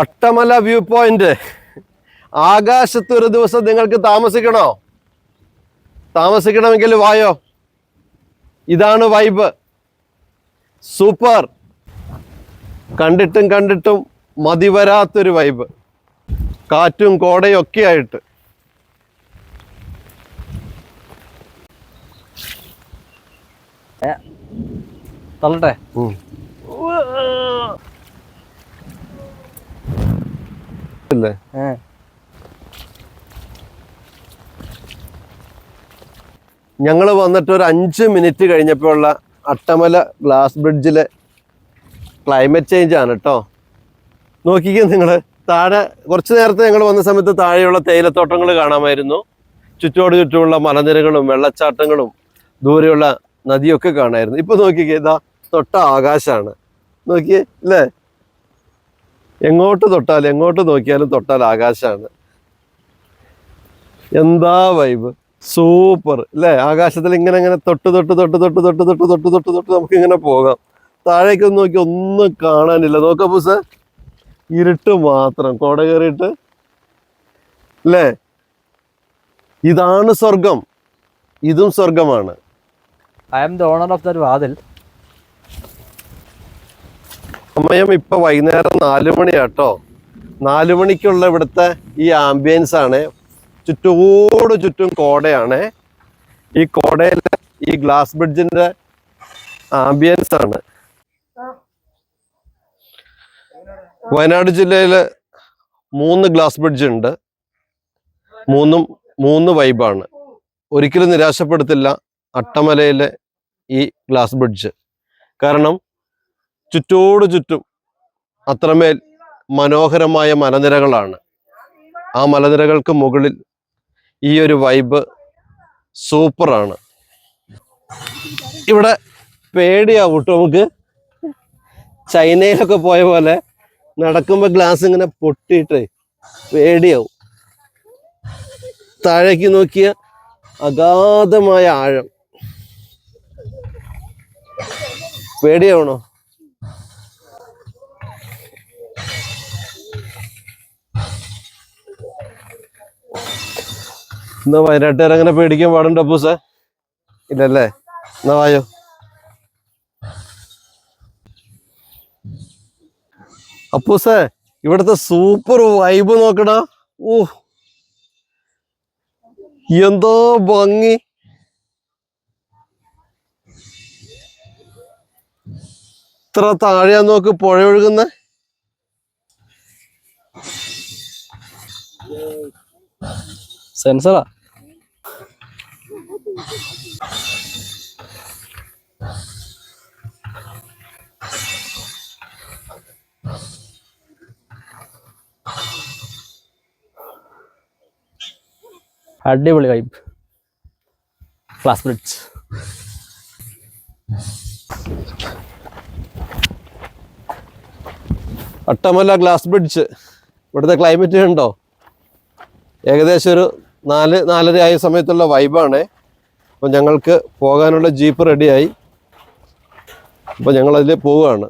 Attamala view point ആകാശത്ത് ഒരു ദിവസം നിങ്ങൾക്ക് താമസിക്കണോ? താമസിക്കണമെങ്കിൽ വായോ? ഇതാണ് വൈബ് സൂപ്പർ കണ്ടിട്ടും കണ്ടിട്ടും മതി വരാത്തൊരു വൈബ് കാറ്റും കോടയും ഒക്കെ ആയിട്ട്. തള്ളട്ടെ? ഇല്ലേ ഞങ്ങൾ വന്നിട്ട് ഒരു അഞ്ച് മിനിറ്റ് കഴിഞ്ഞപ്പോഴുള്ള അട്ടമല ഗ്ലാസ് ബ്രിഡ്ജിലെ ക്ലൈമറ്റ് ചേഞ്ച് ആണ് കേട്ടോ നോക്കിക്കേ നിങ്ങൾ താഴെ കുറച്ച് നേരത്തെ ഞങ്ങൾ വന്ന സമയത്ത് താഴെയുള്ള തേയിലത്തോട്ടങ്ങൾ കാണാമായിരുന്നു. ചുറ്റോട് ചുറ്റുമുള്ള മലനിരകളും വെള്ളച്ചാട്ടങ്ങളും ദൂരെയുള്ള നദിയൊക്കെ കാണാമായിരുന്നു. ഇപ്പൊ നോക്കിക്കേ ഇതാ തൊട്ട ആകാശമാണ് നോക്കിയേ അല്ലേ എങ്ങോട്ട് തൊട്ടാൽ എങ്ങോട്ട് നോക്കിയാലും തൊട്ടാൽ ആകാശമാണ്. എന്താ വൈബ് സൂപ്പർ അല്ലേ ആകാശത്തിൽ ഇങ്ങനെ ഇങ്ങനെ തൊട്ട് തൊട്ട് തൊട്ട് തൊട്ട് തൊട്ട് തൊട്ട് തൊട്ട് തൊട്ട് തൊട്ട് നമുക്ക് ഇങ്ങനെ പോകാം. താഴേക്ക് ഒന്ന് നോക്കി ഒന്നും കാണാനില്ല. നോക്ക പൂസ ഇരുട്ട് മാത്രം. കോട കയറിയിട്ട്. അല്ലേ ഇതാണ് സ്വർഗം ഇതും സ്വർഗമാണ് I am the owner of the വാതിൽ. സമയം ഇപ്പൊ വൈകുന്നേരം നാലു മണിയാട്ടോ. നാലു മണിക്കുള്ള ഇവിടുത്തെ ഈ ആംബിയൻസ് ആണ്. ചുറ്റോട് ചുറ്റും കോടയാണ്. ഈ കോടയിലെ ഈ ഗ്ലാസ് ബ്രിഡ്ജിന്റെ ആംബിയൻസ് ആണ്. വയനാട് ജില്ലയിൽ മൂന്ന് ഗ്ലാസ് ബ്രിഡ്ജ് ഉണ്ട്. മൂന്നും മൂന്ന് വൈബാണ് ഒരിക്കലും നിരാശപ്പെടുത്തില്ല അട്ടമലയിലെ ഈ ഗ്ലാസ് ബ്രിഡ്ജ് കാരണം ചുറ്റോട് ചുറ്റും അത്രമേൽ മനോഹരമായ മലനിരകളാണ്. ആ മലനിരകൾക്ക് മുകളിൽ ഈ ഒരു വൈബ് സൂപ്പറാണ്. ഇവിടെ പേടിയാവും കേട്ടോ നമുക്ക്. ചൈനയിലൊക്കെ പോയ പോലെ നടക്കുമ്പോൾ ഗ്ലാസ് ഇങ്ങനെ പൊട്ടിയിട്ട് പേടിയാവും. താഴേക്ക് നോക്കിയ അഗാധമായ ആഴം. പേടിയാവണോ? എന്നാ വയനാട്ടുകാർ അങ്ങനെ പേടിക്കാൻ പാടുണ്ടോ അപ്പൂസ? ഇല്ലല്ലേ? എന്നാ വായോ. അപ്പൂസേ ഇവിടുത്തെ സൂപ്പർ വൈബ് നോക്കടാ. ഓ എന്തോ ഭംഗി. ഇത്ര താഴെയാ നോക്ക് പുഴ ഒഴുകുന്ന. സെൻസറാ. അടിപൊളി vibe glass bridge Attamala glass bridge ഇവിടുത്തെ ക്ലൈമറ്റ് ഉണ്ടോ? ഏകദേശം ഒരു നാല് നാലര ആയ സമയത്തുള്ള വൈബാണ് അപ്പോൾ ഞങ്ങൾക്ക് പോകാനുള്ള ജീപ്പ് റെഡിയായി അപ്പോൾ ഞങ്ങളതിൽ പോവുകയാണ്